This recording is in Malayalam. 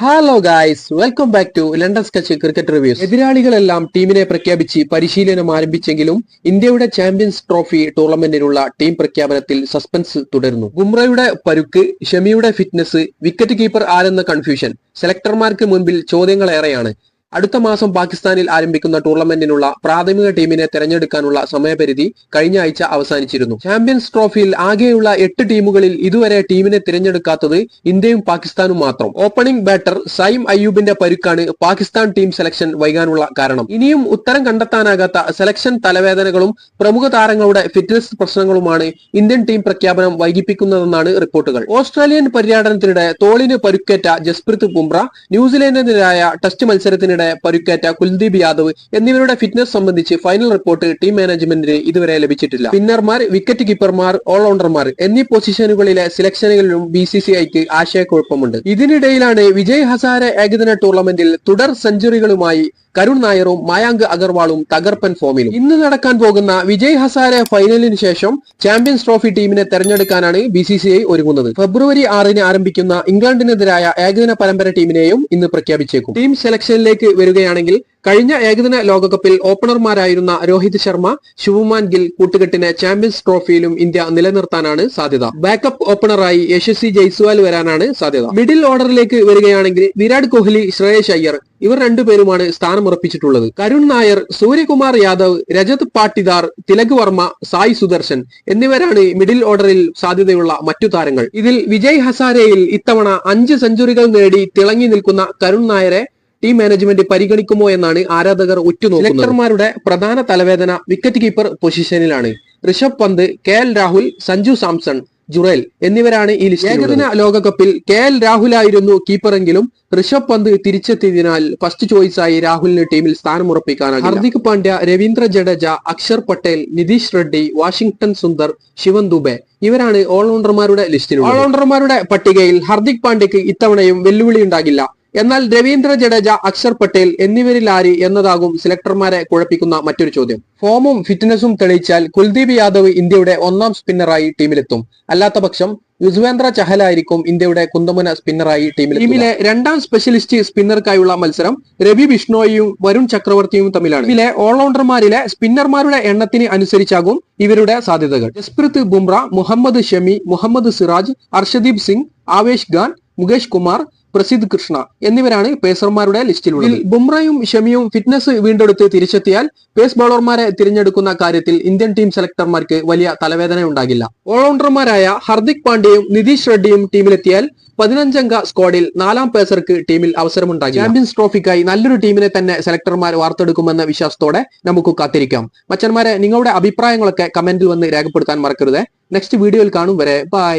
Hello guys welcome back to London sketch cricket reviews എതിരാളികളെല്ലാം ടീമിനെ പ്രഖ്യാപിച്ച് പരിശീലനം ആരംഭിച്ചെങ്കിലും ഇന്ത്യയുടെ ചാമ്പ്യൻസ് ട്രോഫി ടൂർണമെന്റിനുള്ള ടീം പ്രഖ്യാപനത്തിൽ സസ്പെൻസ് തുടരുന്നു. ഗുംറയുടെ പരുക്ക് ഷമിയുടെ ഫിറ്റ്നസ് വിക്കറ്റ് കീപ്പർ ആരെന്ന കൺഫ്യൂഷൻ സെലക്ടർമാർക്ക് മുൻപിൽ ചോദ്യങ്ങളേറെയാണ്. അടുത്ത മാസം പാകിസ്ഥാനിൽ ആരംഭിക്കുന്ന ടൂർണമെന്റിനുള്ള പ്രാഥമിക ടീമിനെ തെരഞ്ഞെടുക്കാനുള്ള സമയപരിധി കഴിഞ്ഞ ആഴ്ച അവസാനിച്ചിരുന്നു. ചാമ്പ്യൻസ് ട്രോഫിയിൽ ആകെയുള്ള എട്ട് ടീമുകളിൽ ഇതുവരെ ടീമിനെ തിരഞ്ഞെടുക്കാത്തത് ഇന്ത്യയും പാകിസ്ഥാനും മാത്രം. ഓപ്പണിംഗ് ബാറ്റർ സൈം അയ്യൂബിന്റെ പരുക്കാണ് പാകിസ്ഥാൻ ടീം സെലക്ഷൻ വൈകാനുള്ള കാരണം. ഇനിയും ഉത്തരം കണ്ടെത്താനാകാത്ത സെലക്ഷൻ തലവേദനകളും പ്രമുഖ താരങ്ങളുടെ ഫിറ്റ്നസ് പ്രശ്നങ്ങളുമാണ് ഇന്ത്യൻ ടീം പ്രഖ്യാപനം വൈകിപ്പിക്കുന്നതെന്നാണ് റിപ്പോർട്ടുകൾ. ഓസ്ട്രേലിയൻ പര്യടനത്തിനിടെ തോളിന് പരുക്കേറ്റ ജസ്പ്രീത് ബുംറ ന്യൂസിലൻഡിനെതിരായ ടെസ്റ്റ് മത്സരത്തിനിടെ പരുക്കേറ്റ കുൽദീപ് യാദവ് എന്നിവരുടെ ഫിറ്റ്നസ് സംബന്ധിച്ച് ഫൈനൽ റിപ്പോർട്ട് ടീം മാനേജ്മെന്റിന് ഇതുവരെ ലഭിച്ചിട്ടില്ല. സ്പിന്നർമാർ വിക്കറ്റ് കീപ്പർമാർ ഓൾറൗണ്ടർമാർ എന്നീ പൊസിഷനുകളിലെ സെലക്ഷനുകളിലും ബി സി സി ഐക്ക് ആശയക്കുഴപ്പമുണ്ട്. ഇതിനിടയിലാണ് വിജയ് ഹസാരെ ഏകദിന ടൂർണമെന്റിൽ തുടർ സെഞ്ചുറികളുമായി കരുൺ നായറും മായാങ്ക് അഗർവാളും തകർപ്പൻ ഫോമിലും. ഇന്ന് നടക്കാൻ പോകുന്ന വിജയ് ഹസാരെ ഫൈനലിന് ശേഷം ചാമ്പ്യൻസ് ട്രോഫി ടീമിനെ തെരഞ്ഞെടുക്കാനാണ് ബി സി സി ഐ ഒരുങ്ങുന്നത്. ഫെബ്രുവരി ആറിന് ആരംഭിക്കുന്ന ഇംഗ്ലണ്ടിനെതിരായ ഏകദിന പരമ്പര ടീമിനെയും ഇന്ന് പ്രഖ്യാപിച്ചേക്കും. ടീം സെലക്ഷനിലേക്ക് വരികയാണെങ്കിൽ കഴിഞ്ഞ ഏകദിന ലോകകപ്പിൽ ഓപ്പണർമാരായിരുന്ന രോഹിത് ശർമ്മ ശുഭമാൻ ഗിൽ കൂട്ടുകെട്ടിന് ചാമ്പ്യൻസ് ട്രോഫിയിലും ഇന്ത്യ നിലനിർത്താനാണ് സാധ്യത. ബാക്കപ്പ് ഓപ്പണറായി യശസ്വി ജയ്സ്വാൽ വരാനാണ് സാധ്യത. മിഡിൽ ഓർഡറിലേക്ക് വരികയാണെങ്കിൽ വിരാട് കോഹ്ലി ശ്രേയസ് അയ്യർ ഇവർ രണ്ടുപേരുമാണ് സ്ഥാനമുറപ്പിച്ചിട്ടുള്ളത്. കരുൺ നായർ സൂര്യകുമാർ യാദവ് രജത് പാട്ടിദാർ തിലക് വർമ്മ സായി സുദർശൻ എന്നിവരാണ് മിഡിൽ ഓർഡറിൽ സാധ്യതയുള്ള മറ്റു താരങ്ങൾ. ഇതിൽ വിജയ് ഹസാരയിൽ ഇത്തവണ അഞ്ച് സെഞ്ചുറികൾ നേടി തിളങ്ങി നിൽക്കുന്ന കരുൺ നായരെ ടീം മാനേജ്മെന്റ് പരിഗണിക്കുമോ എന്നാണ് ആരാധകർ ഉറ്റുനോക്കുന്നത്. സെലക്ടർമാരുടെ പ്രധാന തലവേദന വിക്കറ്റ് കീപ്പർ പൊസിഷനിലാണ്. ഋഷഭ് പന്ത് കെ എൽ രാഹുൽ സഞ്ജു സാംസൺ ജുറേൽ എന്നിവരാണ് ഈ ലിസ്റ്റ് ഏകദിന ലോകകപ്പിൽ കെ എൽ രാഹുലായിരുന്നു കീപ്പറെങ്കിലും ഋഷഭ് പന്ത് തിരിച്ചെത്തിയതിനാൽ ഫസ്റ്റ് ചോയ്സായി രാഹുലിന് ടീമിൽ സ്ഥാനം സ്ഥാനമുറപ്പിക്കാനാണ് ഹർദിക് പാണ്ഡ്യ രവീന്ദ്ര ജഡേജ അക്ഷർ പട്ടേൽ നിതീഷ് റെഡ്ഡി വാഷിംഗ്ടൺ സുന്ദർ ശിവൻ ദുബെ ഇവരാണ് ഓൾറൗണ്ടർമാരുടെ ലിസ്റ്റിൽ ഓൾറൗണ്ടർമാരുടെ പട്ടികയിൽ ഹർദിക് പാണ്ഡ്യക്ക് ഇത്തവണയും വെല്ലുവിളി ഉണ്ടാകില്ല. എന്നാൽ രവീന്ദ്ര ജഡേജ അക്ഷർ പട്ടേൽ എന്നിവരിൽ ആര് എന്നതാകും സെലക്ടർമാരെ കുഴപ്പിക്കുന്ന മറ്റൊരു ചോദ്യം. ഫോമും ഫിറ്റ്നസും തെളിയിച്ചാൽ കുൽദീപ് യാദവ് ഇന്ത്യയുടെ ഒന്നാം സ്പിന്നറായി ടീമിലെത്തും. അല്ലാത്ത പക്ഷം യുസ്വേന്ദ്ര ചഹലായിരിക്കും ഇന്ത്യയുടെ കുന്തമുന സ്പിന്നറായി ടീമിൽ ടീമിലെ രണ്ടാം സ്പെഷ്യലിസ്റ്റ് സ്പിന്നർക്കായുള്ള മത്സരം രവി ബിഷ്ണോയിയും വരുൺ ചക്രവർത്തിയും തമ്മിലാണ്. ഇതിലെ ഓൾറൗണ്ടർമാരിലെ സ്പിന്നർമാരുടെ എണ്ണത്തിന് അനുസരിച്ചാകും ഇവരുടെ സാധ്യതകൾ. ജസ്പ്രീത് ബുംറ മുഹമ്മദ് ഷമി മുഹമ്മദ് സിറാജ് അർഷദീപ് സിംഗ് ആവേശ് ഖാൻ മുകേഷ് കുമാർ പ്രസിദ്ധ് കൃഷ്ണ എന്നിവരാണ് പേസർമാരുടെ ലിസ്റ്റിലുള്ളത്. ബുംറയും ഷമിയും ഫിറ്റ്നസ് വീണ്ടെടുത്ത് തിരിച്ചെത്തിയാൽ പേസ് ബോളർമാരെ തിരഞ്ഞെടുക്കുന്ന കാര്യത്തിൽ ഇന്ത്യൻ ടീം സെലക്ടർമാർക്ക് വലിയ തലവേദന ഉണ്ടാകില്ല ഓൾറൗണ്ടർമാരായ ഹർദിക് പാണ്ഡ്യയും നിതീഷ് റെഡ്ഡിയും ടീമിലെത്തിയാൽ പതിനഞ്ചംഗ സ്ക്വാഡിൽ നാലാം പേസർക്ക് ടീമിൽ അവസരമുണ്ടാകും ചാമ്പ്യൻസ് ട്രോഫിക്കായി നല്ലൊരു ടീമിനെ തന്നെ സെലക്ടർമാർ വാർത്തെടുക്കുമെന്ന വിശ്വാസത്തോടെ നമുക്ക് കാത്തിരിക്കാം. മച്ചന്മാരെ നിങ്ങളുടെ അഭിപ്രായങ്ങളൊക്കെ കമന്റിൽ വന്ന് രേഖപ്പെടുത്താൻ മറക്കരുത്. നെക്സ്റ്റ് വീഡിയോയിൽ കാണും വരെ. ബൈ